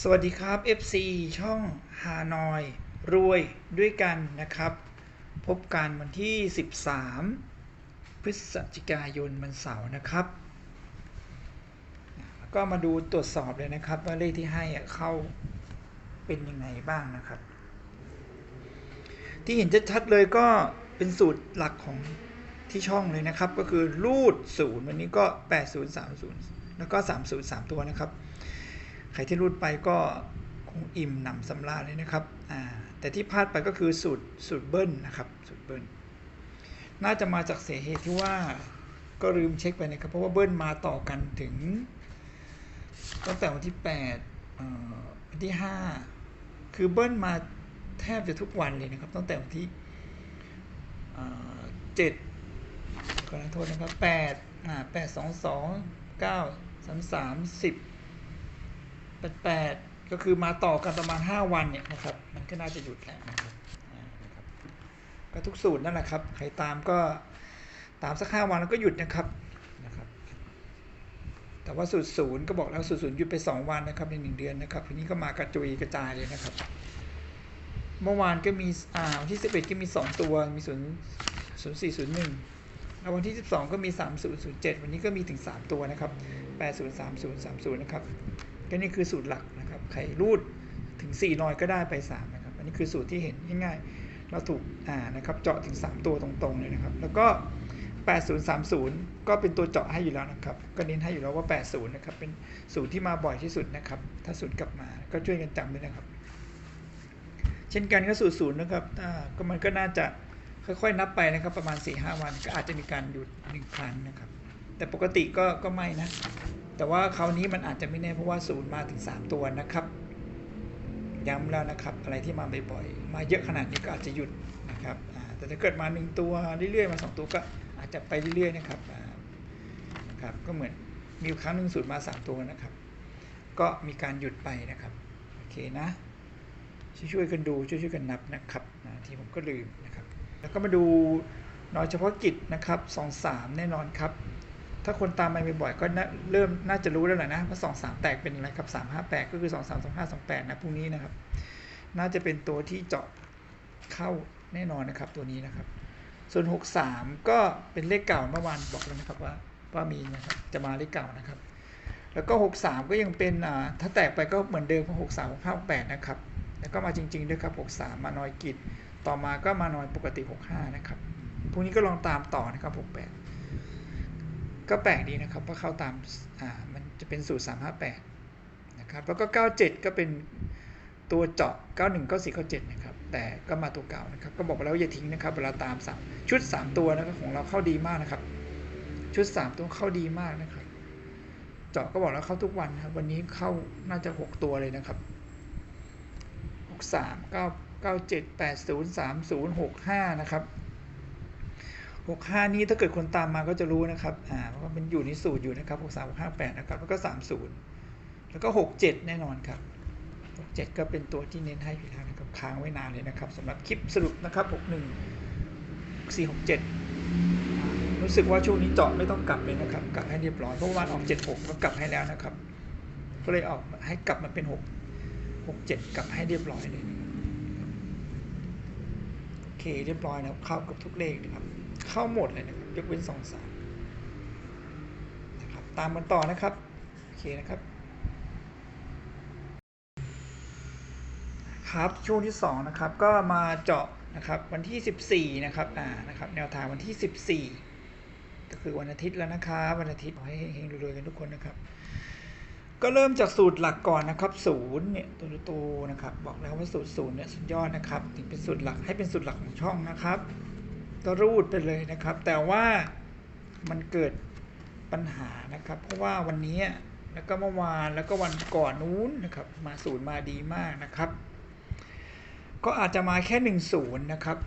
สวัสดีครับ FC ช่องฮานอย รวยด้วยกันนะครับ พบกันวันที่ 13 พฤศจิกายนวันเสาร์นะครับแล้วก็มาดูตรวจสอบเลยนะครับ ว่าเลขที่ให้เข้าเป็นยังไงบ้างนะครับ ที่เห็นชัดๆเลยก็เป็นสูตรหลักของที่ช่องเลยนะครับ ก็คือรูดศูนย์วันนี้ก็ 8030 แล้วก็ 30 3 ตัวนะครับ ใครที่รูดไปก็คงอิ่มหนำสำราญเลยนะครับแต่ที่พลาดไปก็คือสูตรสูตรเบิ้ลนะครับสูตรเบิ้ลน่าจะมาจากเสียเหตุที่ว่าก็ลืมเช็คไปนะครับ เพราะว่าเบิ้ลมาต่อกันถึง ตั้งแต่วันที่8วันที่ 5 คือเบิ้ลมาแทบจะทุกวันเลยนะครับ ตั้งแต่วันที่เอ่อ7ขอโทษนะครับ8อ่า8 2 2 9 3 3 10แปดก็ คือมาต่อกันประมาณ 5 วันเนี่ยนะครับมันก็น่าจะหยุดแล้วนะครับอ่านะครับก็ทุกสูตรนั่นแหละครับใครตามก็ตามสักห้าวันแล้วก็หยุดนะครับนะครับ แต่ว่าสูตรศูนย์ก็บอกแล้วสูตรศูนย์หยุดไป 2 วันนะครับในหนึ่งเดือนนะครับทีนี้ก็มากระจุยกระจายเลยนะครับ เมื่อวานก็มีอ่าวันที่11ก็มี 2 ตัวมี0 0 4 0 1แล้ววันที่ 12 ก็มี 3007 วันนี้ก็มีถึง 3 ตัวนะครับ 803030 นะครับ ก็นี่คือสูตรหลักนะครับใครรูดถึง4นอยก็ได้ไป3นะครับอันนี้คือสูตรที่เห็นง่ายๆเราถูกอ่านะครับเจาะถึง 3 ตัวตรงๆเลยนะครับ แล้วก็ 8030 ก็เป็นตัวเจาะให้อยู่แล้วนะครับก็เน้นให้อยู่แล้วว่า 80นะครับเป็นสูตรที่มาบ่อยที่สุดนะครับ ถ้าสูตรกลับมาก็ช่วยกันจำด้วยนะครับเช่นกันก็สูตรศูนย์นะครับอ่าก็มันก็น่าจะค่อยๆนับไปนะครับ ประมาณ4-5วันก็อาจจะมีการหยุดหนึ่งครั้งนะครับ แต่ปกติก็ก็ไม่นะ แต่ว่าคราวนี้มันอาจจะไม่แน่เพราะว่าศูนย์มาถึง 3 ตัวนะครับ ย้ำแล้วนะครับ อะไรที่มาบ่อยๆมาเยอะขนาดนี้ก็อาจจะหยุดนะครับแต่ถ้าเกิดมา 1 ตัวเรื่อยๆมา 2 ตัวก็อาจจะไปเรื่อยๆนะครับนะครับก็เหมือนมีครั้งหนึ่งศูนย์มา 3 ตัวนะครับ ก็มีการหยุดไปนะครับโอเคนะช่วยๆกันดูช่วยๆกันนับนะครับที่ผมก็ลืมนะครับ แล้วก็มาดูน้อยเฉพาะกิจนะครับสองสามแน่นอนครับ ถ้าคนตามมาบ่อยๆก็เริ่มน่าจะรู้แล้วแหละนะว่าสองสามแตกเป็นอะไรครับสามห้าแปดก็คือสองสามสองห้าสองแปดนะพรุ่งนี้นะครับ น่าจะเป็นตัวที่เจาะเข้าแน่นอนนะครับตัวนี้นะครับ ส่วนหกสามก็เป็นเลขเก่าเมื่อวานบอกแล้วนะครับว่าว่ามีนะครับจะมาเลขเก่านะครับ แล้วก็หกสามก็ยังเป็นอ่าถ้าแตกไปก็เหมือนเดิมเพราะหกสามห้าแปดนะครับ แล้วก็มาจริงๆด้วยครับหกสามมานอยกิจต่อมาก็มานอยปกติหกห้านะครับพรุ่งนี้ก็ลองตามต่อนะครับหกแปด ก็แปลกดีนะครับเพราะเข้าตามอ่ามันจะเป็นสูตร 358 นะครับ แล้วก็ 97 ก็เป็นตัวเจาะ 91 94 97 นะครับ แต่ก็มาตัวเก่านะครับ ก็บอกไปแล้วอย่าทิ้งนะครับ เวลาตาม 3 ชุด 3 ตัวนะครับของเราเข้าดีมากนะครับ ชุด 3 ตัวเข้าดีมากนะครับ เจาะก็บอกแล้วเข้าทุกวันนะครับ วันนี้เข้าน่าจะ 6 ตัวเลยนะครับ 63 9 97 80 30 65 นะครับ หกห้านี้ถ้าเกิดคนตามมาก็จะรู้นะครับอ่าเพราะว่ามันอยู่ในสูตรอยู่นะครับหกสามหกห้าแปดนะครับแล้วก็สามศูนย์แล้วก็หกเจ็ดแน่นอนครับหกเจ็ดก็เป็นตัวที่เน้นให้อยู่แล้วนะครับค้างไว้นานเลยนะครับสำหรับคลิปสรุปนะครับหกหนึ่งสี่หกเจ็ดรู้สึกว่าช่วงนี้เจาะไม่ต้องกลับเลยนะครับ กลับให้เรียบร้อยเพราะว่าวันออกเจ็ดหกก็กลับให้แล้วนะครับ ก็เลยออกให้กลับมาเป็นหกหกเจ็ดกลับให้เรียบร้อยเลยโอเคเรียบร้อยนะครับเข้ากับทุกเลขนะครับ เข้าหมดเลยนะครับยกเว้นสองสามนะครับตามกันต่อนะครับโอเคนะครับครับช่วงที่สองนะครับก็มาเจาะนะครับวันที่ 14นะครับอ่านะครับแนวทางวันที่ 14 ก็คือวันอาทิตย์แล้วนะครับวันอาทิตย์ขอให้เฮงๆรวยๆกันทุกคนนะครับก็เริ่มจากสูตรหลักก่อนนะครับศูนย์เนี่ยตัวโตๆนะครับบอกแล้วว่าสูตรศูนย์เนี่ยสุดยอดนะครับถึงเป็นสูตรหลักให้เป็นสูตรหลักของช่องนะครับ ก็รูดไปเลยนะครับ แต่ว่ามันเกิดปัญหานะครับ เพราะว่าวันนี้แล้วก็เมื่อวานแล้วก็วันก่อนนู้นนะครับ มาศูนย์มาดีมากนะครับ ก็อาจจะมาแค่หนึ่งศูนย์นะครับ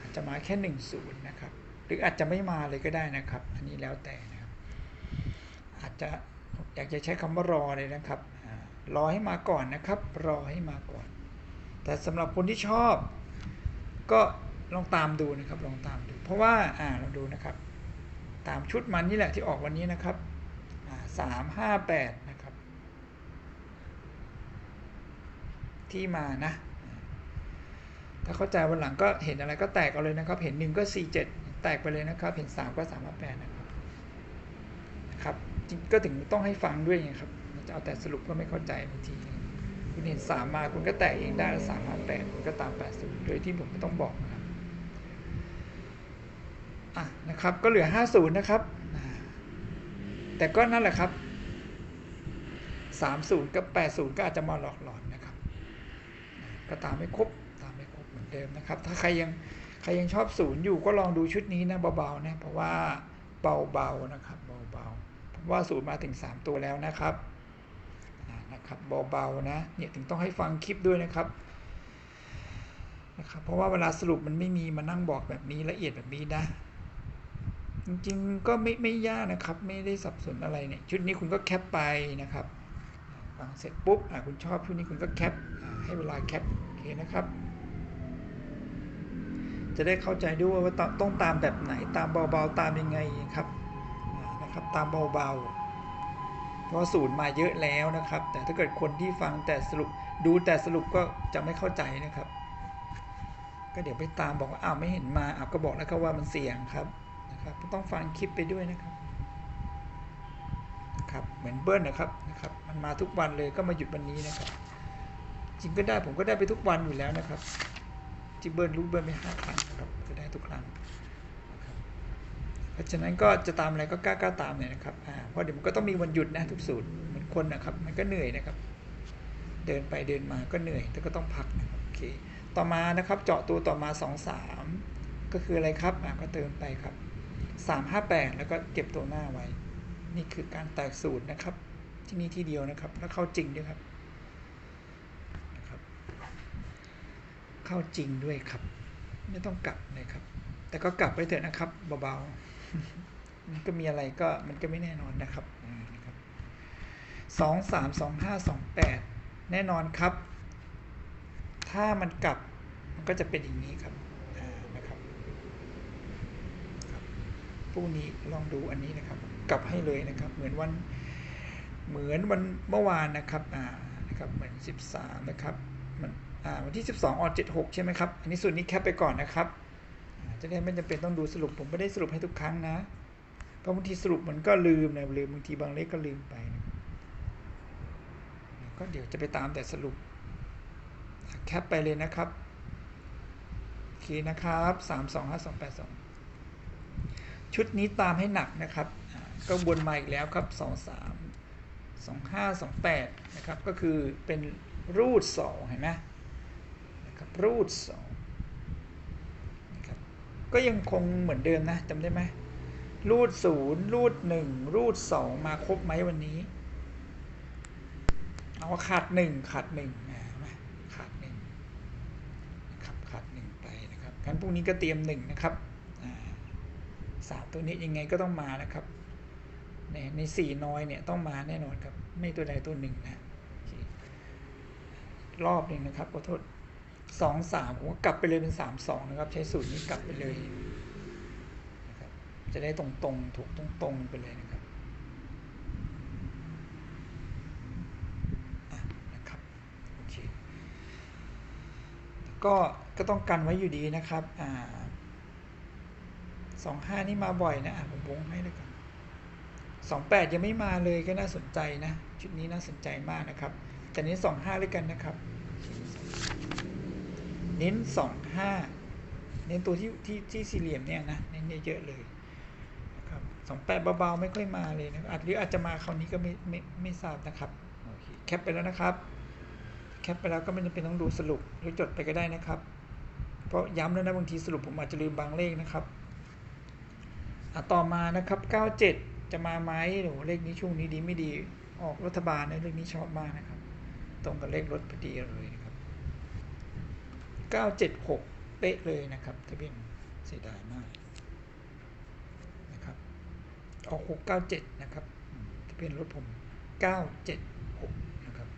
อาจจะมาแค่หนึ่งศูนย์นะครับ หรืออาจจะไม่มาเลยก็ได้นะครับ อันนี้แล้วแต่นะครับ อาจจะอยากจะใช้คำว่ารอเลยนะครับรอให้มาก่อนนะครับ รอให้มาก่อน แต่สำหรับคนที่ชอบ ก็ ลองตามดูนะครับ ลองตามดู เพราะว่าอ่าลองดูนะครับ ตามชุดมันนี่แหละที่ออกวันนี้นะครับสามห้าแปดนะครับ ที่มานะ ถ้าเข้าใจวันหลังก็เห็นอะไรก็แตกเอาเลยนะครับ เห็นหนึ่งก็สี่เจ็ดแตกไปเลยนะครับ เห็นสามก็สามแปดนะครับนะครับ ก็ถึงต้องให้ฟังด้วยไงครับจะเอาแต่สรุปก็ไม่เข้าใจบางทีคุณเห็นสามมาคุณก็แตกเองได้สามมาแปดคุณก็ตามแปดศูนย์โดยที่ผมไม่ต้องบอกนะ นะครับก็เหลือห้าศูนย์นะครับ แต่ก็นั่นแหละครับสามศูนย์กับแปดศูนย์ก็อาจจะมาหลอกหลอนนะครับ ก็ตามไม่ครบตามไม่ครบเหมือนเดิมนะครับ ถ้าใครยังใครยังชอบศูนย์อยู่ก็ลองดูชุดนี้นะเบาๆนะเพราะว่าเบาๆนะครับเบาๆเพราะว่าศูนย์มาถึงสามตัวแล้วนะครับนะครับเบาๆนะเนี่ยถึงต้องให้ฟังคลิปด้วยนะครับนะครับเพราะว่าเวลาสรุปมันไม่มีมานั่งบอกแบบนี้ละเอียดแบบนี้นะ จริงๆก็ไม่ไม่ยากนะครับ ไม่ได้สับสนอะไรเนี่ยชุดนี้คุณก็แคปไปนะครับฟังเสร็จปุ๊บคุณชอบชุดนี้คุณก็แคปให้เวลาแคปโอเคนะครับ จะได้เข้าใจด้วยว่าต้องตามแบบไหนตามเบาๆตามยังไงครับนะครับตามเบาๆ เพราะศูนย์มาเยอะแล้วนะครับ แต่ถ้าเกิดคนที่ฟังแต่สรุปดูแต่สรุปก็จะไม่เข้าใจนะครับ ก็เดี๋ยวไปตามบอกว่าอ้าวไม่เห็นมาอ้าวก็บอกแล้วก็ว่ามันเสี่ยงครับ ครับต้องฟังคลิปไปด้วยนะครับครับเหมือนเบิ้ลนะครับนะครับมันมาทุกวันเลยก็มาหยุดวันนี้นะครับ จริงก็ได้ผมก็ได้ไปทุกวันอยู่แล้วนะครับที่เบิ้ลรู้เบิ้ลไปห้าครั้งนะครับจะได้ทุกครั้งเพราะฉะนั้นก็จะตามอะไรก็กล้ากล้าตามเลยนะครับเพราะเดี๋ยวมันก็ต้องมีวันหยุดนะทุกสูตรเหมือนคนนะครับ มันก็เหนื่อยนะครับ เดินไปเดินมาก็เหนื่อยแต่ก็ต้องพักนะครับโอเคต่อมานะครับเจาะตัวต่อมาสองสามก็คืออะไรครับก็เติมไปครับ สามห้าแปดแล้วก็เก็บตัวหน้าไว้ นี่คือการแตกสูตรนะครับ ที่นี่ที่เดียวนะครับ แล้วเข้าจริงด้วยครับนะครับ เข้าจริงด้วยครับ ไม่ต้องกลับเลยครับ แต่ก็กลับไปเถอะนะครับเบาๆมันก็มีอะไรก็มันก็ไม่แน่นอนนะครับสองสามสองห้าสองแปดแน่นอนครับ ถ้ามันกลับมันก็จะเป็นอย่างนี้ครับ พรุ่งนี้ลองดูอันนี้นะครับ กลับให้เลยนะครับ เหมือนวันเหมือนวันเมื่อวานนะครับอ่านะครับเหมือน13นะครับมันอ่าวันที่ 12ออก76 ใช่ไหมครับ อันนี้ส่วนนี้แคปไปก่อนนะครับจะได้ไม่จำเป็นต้องดูสรุปผมไม่ได้สรุปให้ทุกครั้งนะเพราะบางทีสรุปมันก็ลืมนะลืมบางทีบางเลขก็ลืมไปนะก็เดี๋ยวจะไปตามแต่สรุปแคปไปเลยนะครับโอเคนะครับ 3 2 5 2 8 2 ชุดนี้ตามให้หนักนะครับ ก็วนมาอีกแล้วครับสองสามสองห้าสองแปดนะครับ ก็คือเป็นรูดสองเห็นไหมนะครับรูดสองนะครับก็ยังคงเหมือนเดิมนะจำได้ไหมรูดศูนย์รูดหนึ่งรูดสองมาครบไหมวันนี้ เอาขาดหนึ่งขาดหนึ่งขาดหนึ่งนะครับขาดหนึ่งไปนะครับงั้นพรุ่งนี้ก็เตรียมหนึ่งนะครับ สามตัวนี้ยังไงก็ต้องมานะครับ ในในสี่น้อยเนี่ยต้องมาแน่นอนครับ ไม่ตัวใดตัวหนึ่งนะรอบหนึ่งนะครับขอโทษสองสามผมก็กลับไปเลยเป็นสามสองนะครับ ใช้สูตรนี้กลับไปเลยนะครับจะได้ตรงตรงถูกตรงตรงไปเลยนะครับนะครับโอเคก็ก็ต้องกันไว้อยู่ดีนะครับอ่า สองห้านี่มาบ่อยนะผมวงให้ด้วยกันสองแปดยังไม่มาเลยก็น่าสนใจนะ ชุดนี้น่าสนใจมากนะครับ แต่นี้สองห้าด้วยกันนะครับ เน้นสองห้าเน้นตัวที่ที่ที่สี่เหลี่ยมเนี่ยนะเน้นเยอะเลยนะครับสองแปดเบาๆไม่ค่อยมาเลยนะอาจหรืออาจจะมาคราวนี้ก็ไม่ไม่ไม่ทราบนะครับโอเคแคปไปแล้วนะครับแคปไปแล้วก็ไม่จำเป็นต้องดูสรุปหรือจดไปก็ได้นะครับ เพราะย้ำแล้วนะบางทีสรุปผมอาจจะลืมบางเลขนะครับ ต่อมานะครับ 97 จะมาไหมหนูเลขนี้ช่วงนี้ดีไม่ดี ออกรัฐบาลนะเลขนี้ชอบมากนะครับ ตรงกับเลขรถพอดีเลยนะครับ 976 เป๊ะเลยนะครับทะเบียนเสียดายมากนะครับ ออก 697 นะครับทะเบียนรถผม 976 นะครับ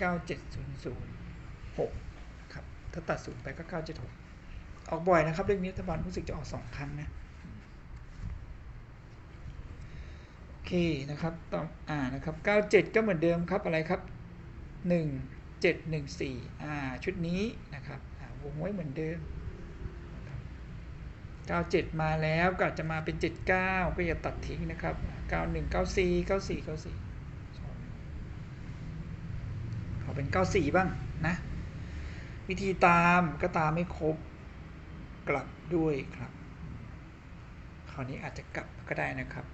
97006นะครับ ถ้าตัดศูนย์ไปก็ 976 ออกบ่อยนะครับเลขนี้รัฐบาลรู้สึกจะออกสองครั้งนะ เคนะครับต่ออ่านะครับ97 ก็เหมือนเดิมครับอะไรครับ 1 7จ็ดหนึ่งสี่อ่าชุดนี้นะครับวงไว้เหมือนเดิมเก้าเจ็ดมาแล้วก็จะมาเป็นเจ็ดเก้าก็อย่าตัดทิ้งนะครับเก้าหนึ่งเก้าสี่เก้าสี่เก้าสี่ขอเป็นเก้าสี่บ้างนะ วิธีตามก็ตามไม่ครบกลับด้วยครับ คราวนี้อาจจะกลับก็ได้นะครับ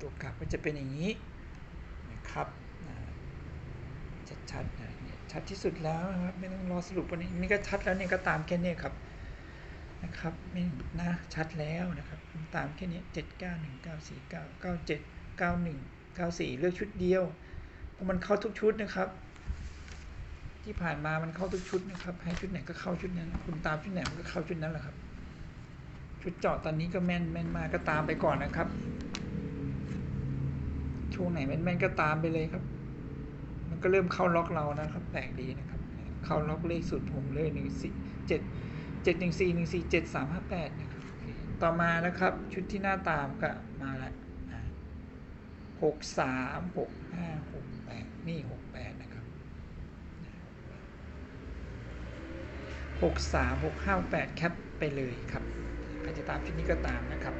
ตัวกลับก็จะเป็นอย่างนี้นะครับชัดๆนะเนี่ยชัดที่สุดแล้วนะครับไม่ต้องรอสรุปวันนี้นี่ก็ชัดแล้วเนี่ยก็ตามแค่นี้ครับนะครับไม่นะชัดแล้วนะครับตามแค่นี้เจ็ดเก้าหนึ่งเก้าสี่เก้าเก้าเจ็ดเก้าหนึ่งเก้าสี่เลือกชุดเดียวเพราะมันเข้าทุกชุดนะครับ ที่ผ่านมามันเข้าทุกชุดนะครับให้ชุดไหนก็เข้าชุดนั้น คุณตามชุดไหนมันก็เข้าชุดนั้นแหละครับ ชุดเจาะตอนนี้ก็แม่นแม่นมาก็ตามไปก่อนนะครับ ช่วงไหนแม่นก็ตามไปเลยครับ มันก็เริ่มเข้าล็อกเรานะครับ แปลกดีนะครับ เข้าล็อกเลขสูตรผมเลยหนึ่งสี่เจ็ดเจ็ดหนึ่งสี่หนึ่งสี่เจ็ดสามห้าแปดนะครับต่อมานะครับ ชุดที่หน้าตามก็มาล้วหกสามหกห้าหกแปดนี่หกแปดนะครับหกสามหกห้าแปดแคปไปเลยครับใครจะตามชุดนี้ก็ตามนะครับ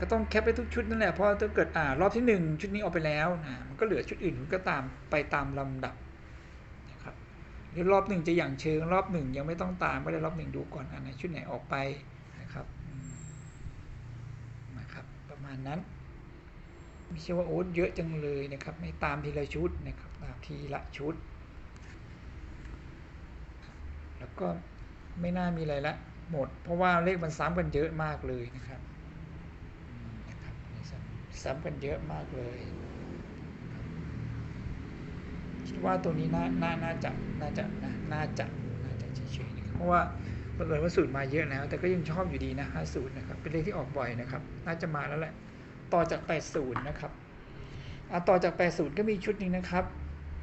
ก็ต้องแคปไปทุกชุดนั่นแหละเพราะถ้าเกิดอ่ารอบที่หนึ่งชุดนี้ออกไปแล้วนะมันก็เหลือชุดอื่นก็ตามไปตามลำดับนะครับหรือรอบหนึ่งจะอย่างเชิงรอบหนึ่งยังไม่ต้องตามก็ได้รอบหนึ่งดูก่อนอันไหนชุดไหนออกไปนะครับนะครับ ประมาณนั้นไม่ใช่ว่าโอ้เยอะจังเลยนะครับ ไม่ตามทีละชุดนะครับตามทีละชุด แล้วก็ไม่น่ามีอะไรละหมด เพราะว่าเลขมันซ้ำกันเยอะมากเลยนะครับ ซ้ำกันเยอะมากเลย คิดว่าตัวนี้น่าน่าน่าจะน่าจะนะน่าจะน่าจะเฉยๆนะครับเพราะว่าบังเอิญว่าสูตรมาเยอะแล้ว แต่ก็ยังชอบอยู่ดีนะ50นะครับ เป็นเลขที่ออกบ่อยนะครับ น่าจะมาแล้วแหละ ต่อจาก80นะครับอะต่อจาก80ก็มีชุดหนึ่งนะครับ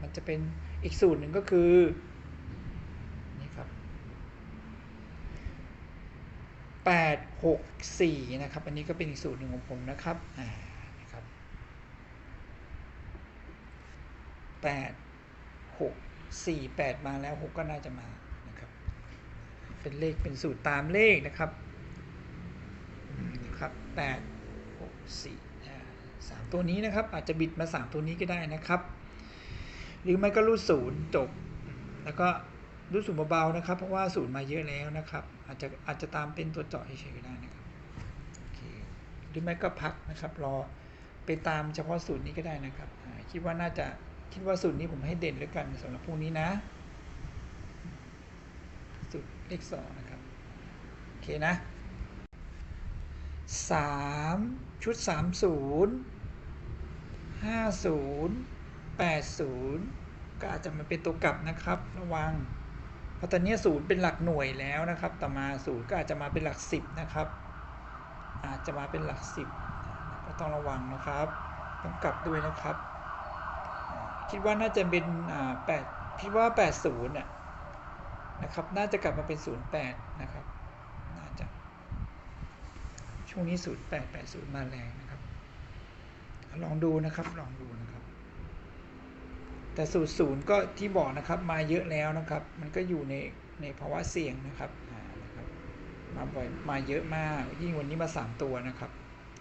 มันจะเป็นอีกสูตรหนึ่งก็คือนี่ครับ864 นะครับ อันนี้ก็เป็นอีกสูตรหนึ่งของผมนะครับอ่านะครับ 8 6 4 8 มาแล้ว 6 ก็น่าจะมานะครับ เป็นเลขเป็นสูตรตามเลขนะครับนะครับ8 6 4อ่สามตัวนี้นะครับ อาจจะบิดมา 3 ตัวนี้ก็ได้นะครับ หรือไม่ก็รูดศูนย์จบ แล้วก็รูดศูนย์เบาๆนะครับ เพราะว่าศูนย์มาเยอะแล้วนะครับ อาจจะอาจจะตามเป็นตัวเจาะเฉยๆได้นะครับหรือไม่ก็พักนะครับ รอไปตามเฉพาะสูตรนี้ก็ได้นะครับ คิดว่าน่าจะ คิดว่าสูตรนี้ผมให้เด่นแล้วยกันสำหรับพวกนี้นะ สูตรเลขสองนะครับ โอเคนะสามชุดสามศูนย์ห้าศูนย์แปดศูนย์ก็อาจจะมาเป็นตัวกลับนะครับ ระวังเพราะตอนนี้ศูนย์เป็นหลักหน่วยแล้วนะครับ ต่อมาศูนย์ก็อาจจะมาเป็นหลักสิบนะครับ อาจจะมาเป็นหลักสิบก็ต้องระวังนะครับ ต้องกลับด้วยนะครับ คิดว่าน่าจะเป็นอ่าแปดคิดว่าแปดศูนย์น่ะนะครับน่าจะกลับมาเป็นศูนย์แปดนะครับน่าจะช่วงนี้ศูนย์แปดแปดศูนย์มาแรงนะครับ ลองดูนะครับลองดูนะครับ แต่สูตรศูนย์ก็ที่บอกนะครับมาเยอะแล้วนะครับ มันก็อยู่ในในภาวะเสี่ยงนะครับมาบ่อยมาเยอะมากยิ่งวันนี้มาสามตัวนะครับ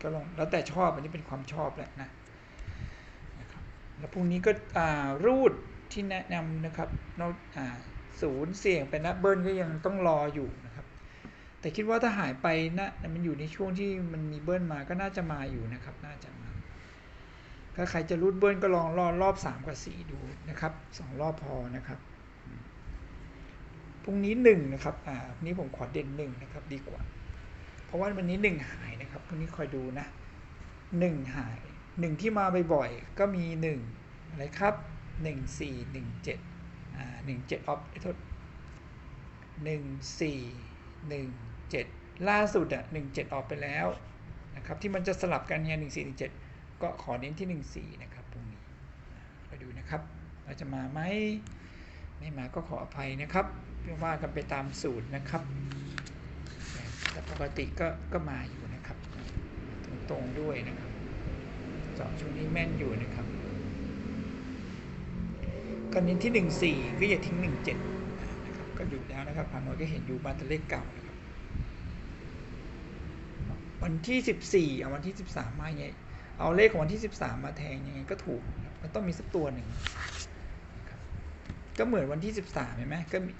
ก็ลองแล้วแต่ชอบอันนี้เป็นความชอบแหละนะ แล้วพรุ่งนี้ก็รูดที่แนะนำนะครับนอกศูนย์เสี่ยงไปนะเบิร์นก็ยังต้องรออยู่นะครับ แต่คิดว่าถ้าหายไปนะมันอยู่ในช่วงที่มันมีเบิร์นมาก็น่าจะมาอยู่นะครับ น่าจะมาถ้าใครจะรูดเบิ้ลก็ลองรอบรอบสามกับสี่ดูนะครับสองรอบพอนะครับพรุ่งนี้หนึ่งนะครับ อ่านี้ผมขอเด่นหนึ่งนะครับ ดีกว่า เพราะว่าวันนี้หนึ่งหายนะครับพรุ่งนี้คอยดูนะหนึ่งหาย หนึ่งที่มาบ่อยๆก็มีหนึ่งอะไรครับหนึ่งสี่หนึ่งเจ็ดอ่าหนึ่งเจ็ดออฟโทษหนึ่งสี่หนึ่งเจ็ดล่าสุดอะหนึ่งเจ็ดออกไปแล้วนะครับที่มันจะสลับกันเนี่ยหนึ่งสี่หนึ่งเจ็ดก็ขอเน้นที่14นะครับตรงนี้ไปดูนะครับเราจะมาไหมไม่มาก็ขออภัยนะครับเพื่อว่ากันไปตามสูตรนะครับ แต่ปกติก็ก็มาอยู่นะครับ ตรงๆด้วยนะครับ สองช่วงนี้แม่นอยู่นะครับก็เน้นที่หนึ่งสี่ก็อย่าทิ้งหนึ่งเจ็ดนะครับก็อยู่แล้วนะครับผ่านมาก็เห็นอยู่มาแต่เลขเก่านะครับวันที่สิบสี่เอาวันที่สิบสามมาไงเอาเลขของวันที่สิบสามมาแทงยังไงก็ถูกมันต้องมีสักตัวหนึ่งก็เหมือนวันที่สิบสามเห็นไหมก็มี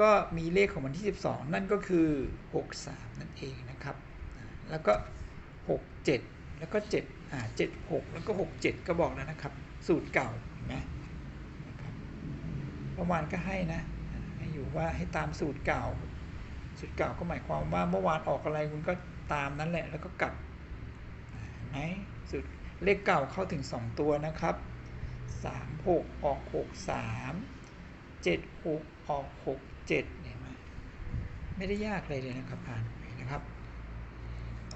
ก็มีเลขของวันที่สิบสองนั่นก็คือหกสามนั่นเองนะครับ แล้วก็หกเจ็ดแล้วก็เจ็ด เจ็ดหกแล้วก็หกเจ็ดก็บอกแล้วนะครับ สูตรเก่าเห็นไหมนะครับเมื่อวานก็ให้นะให้อยู่ว่าให้ตามสูตรเก่า สูตรเก่าก็หมายความว่าเมื่อวานออกอะไรคุณก็ตามนั้นแหละแล้วก็กลับอ่ไหมสูตรเลขเก่าเข้าถึง 2 ตัวนะครับ 3 6 ออก 6 3 7 6 ออก 6 7เนี่ยเห็นไหมไม่ได้ยากเลยเลยนะครับอ่าน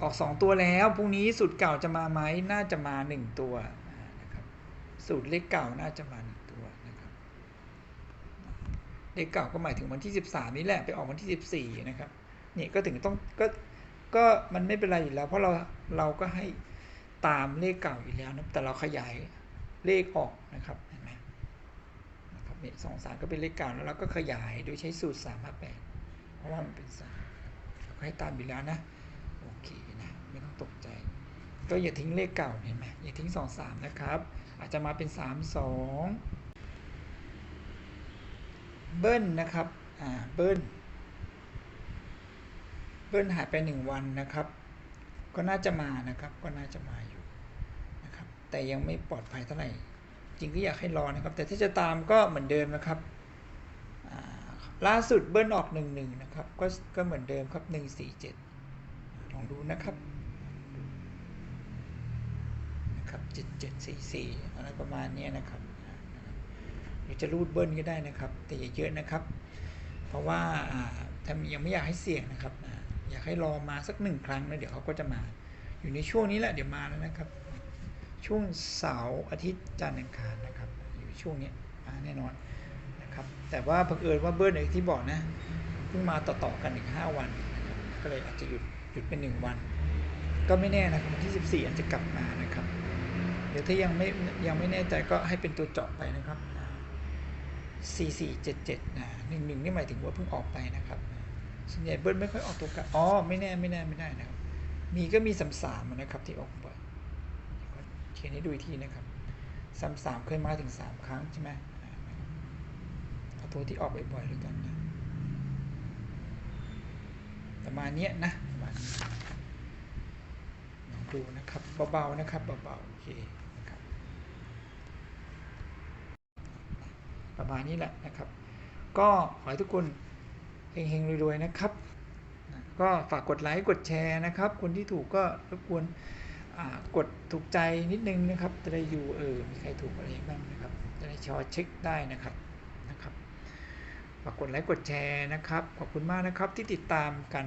ออก 2 ตัวแล้ว พรุ่งนี้สูตรเก่าจะมาไหมน่าจะมา 1 ตัวนะครับสูตรเลขเก่าน่าจะมา 1 ตัวนะครับเลขเก่าก็หมายถึงวันที่ 13 นี่แหละไปออกวันที่ 14 นะครับนี่ก็ถึงต้องก็ก็มันไม่เป็นไรอยู่แล้ว เพราะเราเราก็ให้ตามเลขเก่าอยู่แล้วนะแต่เราขยายเลขออกนะครับเห็นไหมนะครับนี่สองสามก็เป็นเลขเก่าแล้วเราก็ขยายโดยใช้สูตร3 5 8เพราะว่ามันเป็นสามเราก็ให้ตามอยู่แล้วนะ ตกใจ ก็อย่าทิ้งเลขเก่าเห็นไหมอย่าทิ้ง 2 3 นะครับ อาจจะมาเป็น 3 2 เบิ้ลนะครับ อ่า เบิ้ล เบิ้ลหายไปหนึ่งวันนะครับ ก็น่าจะมานะครับ ก็น่าจะมาอยู่นะครับ แต่ยังไม่ปลอดภัยเท่าไหร่ จริงก็อยากให้รอนะครับ แต่ถ้าจะตามก็เหมือนเดิมนะครับล่าสุดเบิ้ลออกหนึ่งหนึ่งนะครับ ก็ก็เหมือนเดิมครับหนึ่งสี่เจ็ดลองดูนะครับ เจ็ดเจ็ดสี่สี่อะไรประมาณนี้นะครับหรือจะรูดเบิ้ลก็ได้นะครับ แต่อย่าเยอะนะครับ เพราะว่าอ่าถ้ายังไม่อยากให้เสี่ยงนะครับอยากให้รอมาสักหนึ่งครั้งแล้วเดี๋ยวเขาก็จะมา อยู่ในช่วงนี้แหละเดี๋ยวมาแล้วนะครับ ช่วงเสาร์อาทิตย์จันทร์อังคารนะครับ อยู่ช่วงนี้มาแน่นอนนะครับ แต่ว่าเผอิญว่าเบิ้ลอย่างที่บอกนะเพิ่งมาต่อๆกันอีกห้าวันนะครับก็เลยอาจจะหยุดหยุดเป็นหนึ่งวัน ก็ไม่แน่นะครับวันที่ 14อาจจะกลับมานะครับ เดี๋ยวถ้ายังไม่ยังไม่แน่ใจก็ให้เป็นตัวเจาะไปนะครับ 4477นะ11 นี่หมายถึงว่าเพิ่งออกไปนะครับส่วนใหญ่เบิ้ลไม่ค่อยออกตัวกลับอ๋อไม่แน่ไม่แน่ไม่ได้นะครับ มีก็มีสามสามนะครับที่ออกบ่อยเขียนให้ดูอีกทีนะครับสามสามเคยมาถึงสามครั้งใช่ไหมเอาตัวที่ออกบ่อยๆด้วยกันนะประมาณเนี้ยนะประมาณนี้ ดูนะครับเบาๆนะครับเบาๆโอเคนะครับประมาณนี้แหละนะครับ ก็ขอให้ทุกคนเฮงๆรวยๆนะครับ ก็ฝากกดไลค์กดแชร์นะครับ คนที่ถูกก็รบกวนกดถูกใจนิดนึงนะครับ จะได้อยู่เออมีใครถูกอะไรบ้างนะครับ จะได้ชอเช็คได้นะครับนะครับฝากกดไลค์กดแชร์นะครับ ขอบคุณมากนะครับที่ติดตามกัน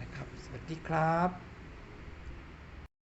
นะครับ สวัสดีครับ